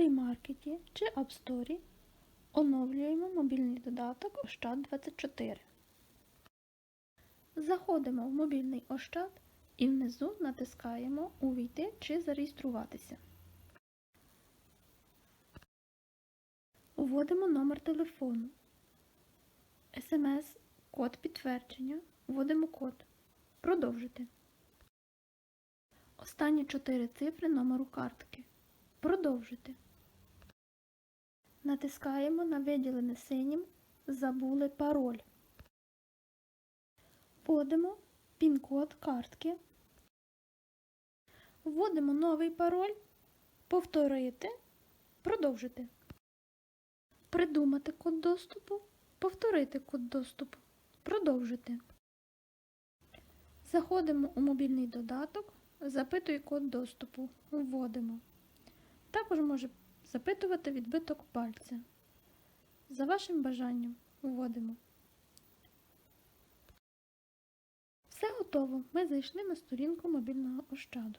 Play чи App Store оновлюємо мобільний додаток Ощад 24. Заходимо в мобільний Ощад і внизу натискаємо Увійти чи зареєструватися. Вводимо номер телефону. СМС, код підтвердження. Вводимо код. Продовжити. Останні 4 цифри номеру картки. Продовжити. Натискаємо на виділене синім Забули пароль. Вводимо пін-код картки. Вводимо новий пароль. Повторити. Продовжити. Придумати код доступу. Повторити код доступу. Продовжити. Заходимо у мобільний додаток. Запитуй код доступу. Вводимо. Також може запитувати відбиток пальця. За вашим бажанням вводимо. Все готово. Ми зайшли на сторінку мобільного ощаду.